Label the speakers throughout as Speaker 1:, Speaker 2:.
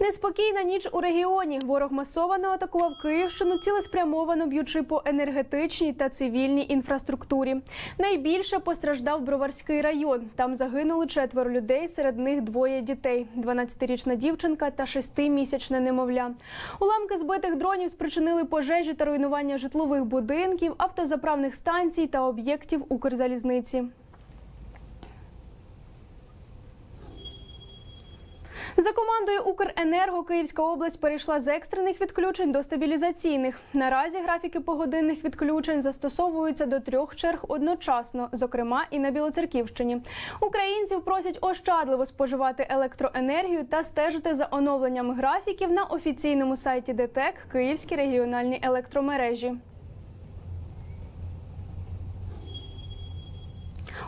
Speaker 1: Неспокійна ніч у регіоні. Ворог масово атакував Київщину, цілеспрямовано б'ючи по енергетичній та цивільній інфраструктурі. Найбільше постраждав Броварський район. Там загинули четверо людей, серед них двоє дітей: – 12-річна дівчинка та 6-місячне немовля. Уламки збитих дронів спричинили пожежі та руйнування житлових будинків, автозаправних станцій та об'єктів Укрзалізниці. За командою Укренерго Київська область перейшла з екстрених відключень до стабілізаційних. Наразі графіки погодинних відключень застосовуються до трьох черг одночасно, зокрема і на Білоцерківщині. Українців просять ощадливо споживати електроенергію та стежити за оновленнями графіків на офіційному сайті ДТЕК Київські регіональні електромережі.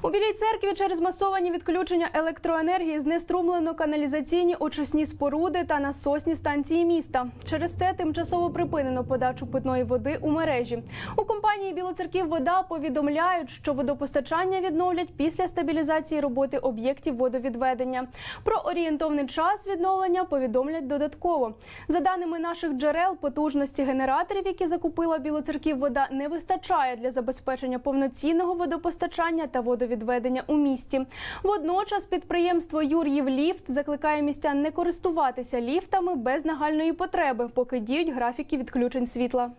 Speaker 1: У Білій церкві через масовані відключення електроенергії знеструмлено каналізаційні очисні споруди та насосні станції міста. Через це тимчасово припинено подачу питної води у мережі. У компанії Білоцерків вода повідомляють, що водопостачання відновлять після стабілізації роботи об'єктів водовідведення. Про орієнтовний час відновлення повідомлять додатково. За даними наших джерел, потужності генераторів, які закупила Білоцерків вода, не вистачає для забезпечення повноцінного водопостачання та водовідведення у місті. Водночас підприємство Юр'їв Ліфт закликає містян не користуватися ліфтами без нагальної потреби, поки діють графіки відключень світла.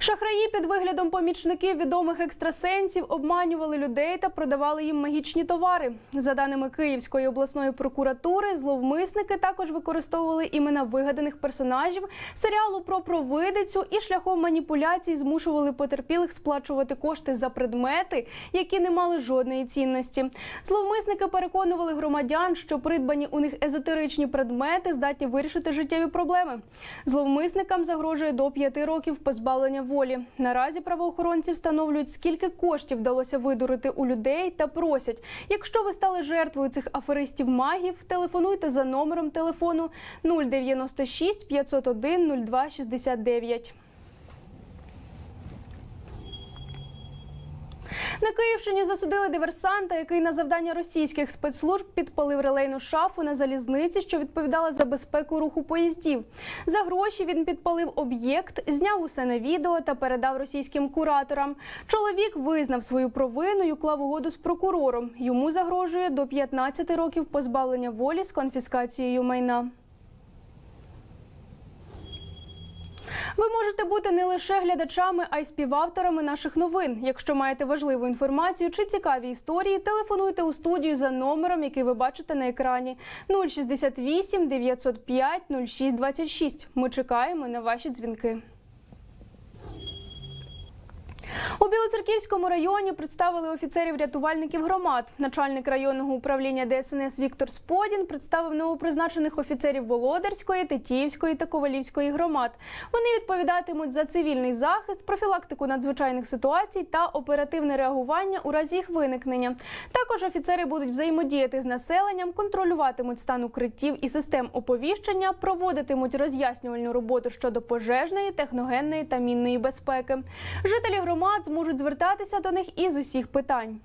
Speaker 1: Шахраї під виглядом помічників відомих екстрасенсів обманювали людей та продавали їм магічні товари. За даними Київської обласної прокуратури, зловмисники також використовували імена вигаданих персонажів серіалу про провидицю і шляхом маніпуляцій змушували потерпілих сплачувати кошти за предмети, які не мали жодної цінності. Зловмисники переконували громадян, що придбані у них езотеричні предмети здатні вирішити життєві проблеми. Зловмисникам загрожує до п'яти років позбавлення волі. Наразі правоохоронці встановлюють, скільки коштів вдалося видурити у людей та просять, якщо ви стали жертвою цих аферистів магів, телефонуйте за номером телефону 096 501 02 На Київщині засудили диверсанта, який на завдання російських спецслужб підпалив релейну шафу на залізниці, що відповідала за безпеку руху поїздів. За гроші він підпалив об'єкт, зняв усе на відео та передав російським кураторам. Чоловік визнав свою провину і уклав угоду з прокурором. Йому загрожує до 15 років позбавлення волі з конфіскацією майна. Ви можете бути не лише глядачами, а й співавторами наших новин. Якщо маєте важливу інформацію чи цікаві історії, телефонуйте у студію за номером, який ви бачите на екрані 068 905 0626. Ми чекаємо на ваші дзвінки. У Білоцерківському районі представили офіцерів-рятувальників громад. Начальник районного управління ДСНС Віктор Сподін представив новопризначених офіцерів Володарської, Тетіївської та Ковалівської громад. Вони відповідатимуть за цивільний захист, профілактику надзвичайних ситуацій та оперативне реагування у разі їх виникнення. Також офіцери будуть взаємодіяти з населенням, контролюватимуть стан укриттів і систем оповіщення, проводитимуть роз'яснювальну роботу щодо пожежної, техногенної та мінної безпеки. Жителі громад зможуть звертатися до них із усіх питань.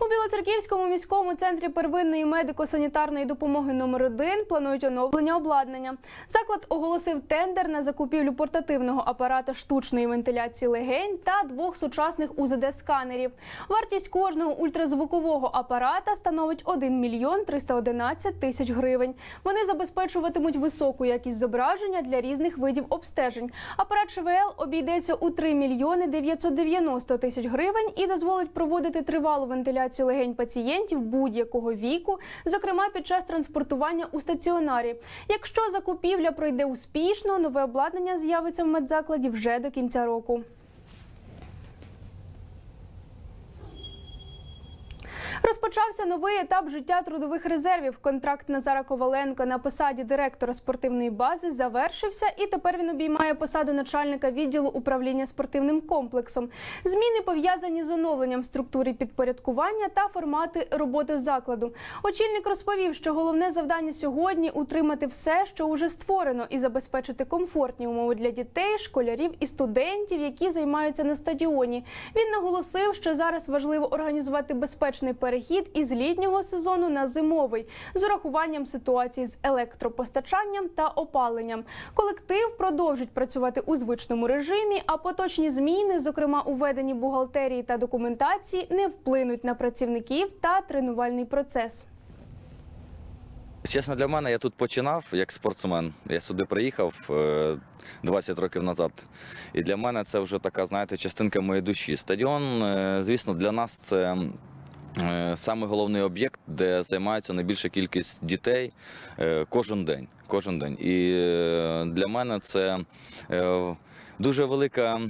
Speaker 1: У Білоцерківському міському центрі первинної медико-санітарної допомоги номер 1 планують оновлення обладнання. Заклад оголосив тендер на закупівлю портативного апарата штучної вентиляції легень та двох сучасних УЗД-сканерів. Вартість кожного ультразвукового апарата становить 1 мільйон 311 тисяч гривень. Вони забезпечуватимуть високу якість зображення для різних видів обстежень. Апарат ШВЛ обійдеться у 3 мільйони 990 тисяч гривень і дозволить проводити тривалу вентиляцію легень пацієнтів будь-якого віку, зокрема під час транспортування у стаціонарі. Якщо закупівля пройде успішно, нове обладнання з'явиться в медзакладі вже до кінця року. Розпочався новий етап життя трудових резервів. Контракт Назара Коваленко на посаді директора спортивної бази завершився, і тепер він обіймає посаду начальника відділу управління спортивним комплексом. Зміни пов'язані з оновленням структури підпорядкування та формати роботи закладу. Очільник розповів, що головне завдання сьогодні утримати все, що уже створено, і забезпечити комфортні умови для дітей, школярів і студентів, які займаються на стадіоні. Він наголосив, що зараз важливо організувати безпечний перехід із літнього сезону на зимовий з урахуванням ситуації з електропостачанням та опаленням. Колектив продовжить працювати у звичному режимі, а поточні зміни, зокрема у веденні бухгалтерії та документації, не вплинуть на працівників та тренувальний процес.
Speaker 2: Чесно, для мене я тут починав як спортсмен. Я сюди приїхав е, 20 років назад. І для мене це вже така, знаєте, частинка моєї душі. Стадіон, е, звісно, для нас це. Е, Саме головний об'єкт, де займається найбільша кількість дітей е, кожен день. Кожен день. І е, для мене це дуже велика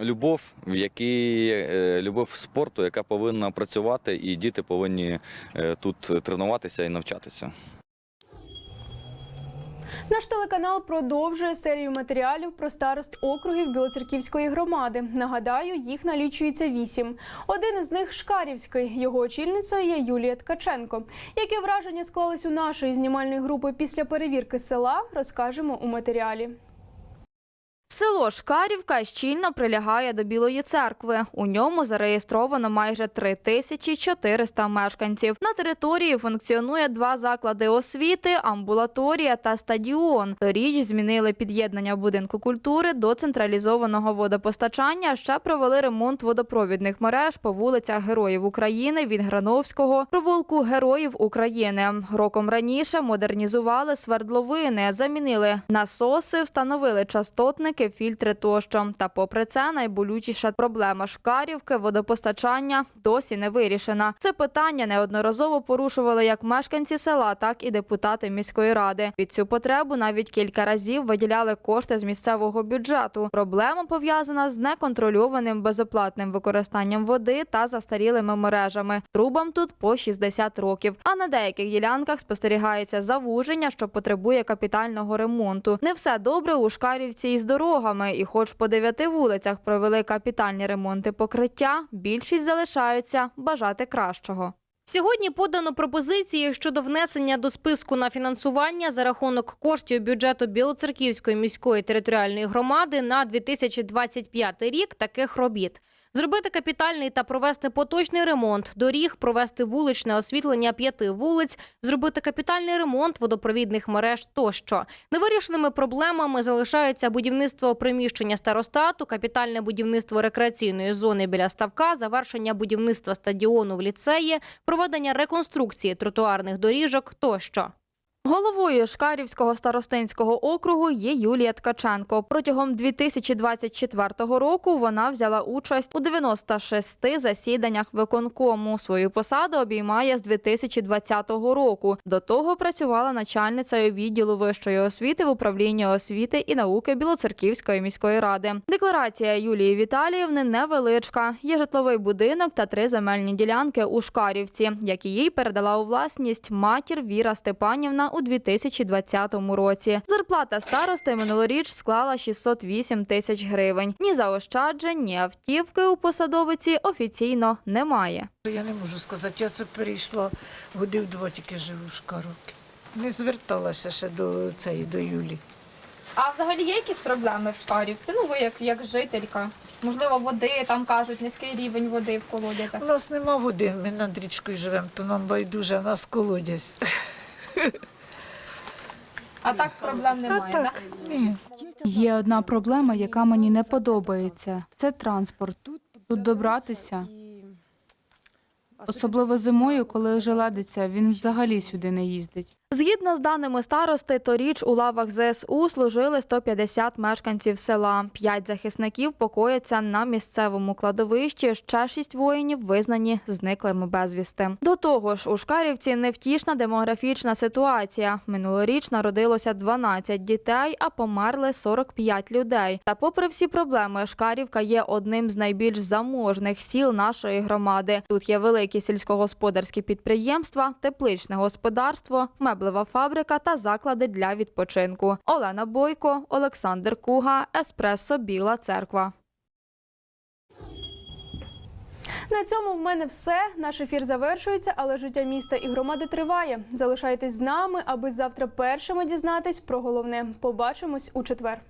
Speaker 2: любов, в якій любов спорту, яка повинна працювати, і діти повинні тут тренуватися і навчатися.
Speaker 1: Наш телеканал продовжує серію матеріалів про старост округів Білоцерківської громади. Нагадаю, їх налічується вісім. Один із них Шкарівський. Його очільницею є Юлія Ткаченко. Які враження склались у нашої знімальної групи після перевірки села, розкажемо у матеріалі.
Speaker 3: Село Шкарівка щільно прилягає до Білої церкви. У ньому зареєстровано майже 3400 мешканців. На території функціонує два заклади освіти, амбулаторія та стадіон. Торіч змінили під'єднання будинку культури до централізованого водопостачання. Ще провели ремонт водопровідних мереж по вулицях Героїв України від Грановського, провулку Героїв України. Роком раніше модернізували свердловини, замінили насоси, встановили частотники, фільтри тощо. Та попри це найболючіша проблема шкарівки водопостачання досі не вирішена. Це питання неодноразово порушували як мешканці села, так і депутати міської ради. Під цю потребу навіть кілька разів виділяли кошти з місцевого бюджету. Проблема пов'язана з неконтрольованим безоплатним використанням води та застарілими мережами. Трубам тут по 60 років. А на деяких ділянках спостерігається завуження, що потребує капітального ремонту. Не все добре у Шкарівці із дорогами, і хоч по дев'яти вулицях провели капітальні ремонти покриття, більшість залишаються бажати кращого.
Speaker 4: Сьогодні подано пропозиції щодо внесення до списку на фінансування за рахунок коштів бюджету Білоцерківської міської територіальної громади на 2025 рік таких робіт. Зробити капітальний та провести поточний ремонт доріг, провести вуличне освітлення п'яти вулиць, зробити капітальний ремонт водопровідних мереж тощо. Невирішеними проблемами залишаються будівництво приміщення старостату, капітальне будівництво рекреаційної зони біля ставка, завершення будівництва стадіону в ліцеї, проведення реконструкції тротуарних доріжок тощо.
Speaker 3: Головою Шкарівського старостинського округу є Юлія Ткаченко. Протягом 2024 року вона взяла участь у 96 засіданнях виконкому. Свою посаду обіймає з 2020 року. До того працювала начальницею відділу вищої освіти в управлінні освіти і науки Білоцерківської міської ради. Декларація Юлії Віталіївни невеличка. Є житловий будинок та три земельні ділянки у Шкарівці, які їй передала у власність матір Віра Степанівна у 2020 році. Зарплата старости минулоріч склала 608 тисяч гривень. Ні заощаджень, ні автівки у посадовиці офіційно немає.
Speaker 5: Я не можу сказати, я це перейшла годів два тільки живу в Шкаровці. Не зверталася ще до цієї до Юлі.
Speaker 6: А взагалі є якісь проблеми в Шкарівці? Ну, ви як, як жителька. Можливо, води, там кажуть, низький рівень води в колодязях.
Speaker 5: У нас нема води, ми над річкою живемо, то нам байдуже, а нас колодязь.
Speaker 6: А так проблем немає,
Speaker 5: так,
Speaker 6: так?
Speaker 5: ні.
Speaker 7: Є одна проблема, яка мені не подобається. Це транспорт. Тут добратися. Особливо зимою, коли ожеледиться, він взагалі сюди не їздить.
Speaker 3: Згідно з даними старости, торіч у лавах ЗСУ служили 150 мешканців села. П'ять захисників покояться на місцевому кладовищі. Ще шість воїнів визнані зниклими безвісти. До того ж, у Шкарівці невтішна демографічна ситуація. Минулоріч народилося 12 дітей, а померли 45 людей. Та, попри всі проблеми, Шкарівка є одним з найбільш заможних сіл нашої громади. Тут є великі сільськогосподарські підприємства, тепличне господарство, меблева фабрика та заклади для відпочинку. Олена Бойко, Олександр Куга, Еспресо Біла Церква.
Speaker 1: На цьому в мене все. Наш ефір завершується, але життя міста і громади триває. Залишайтесь з нами, аби завтра першими дізнатись про головне. Побачимось у четвер.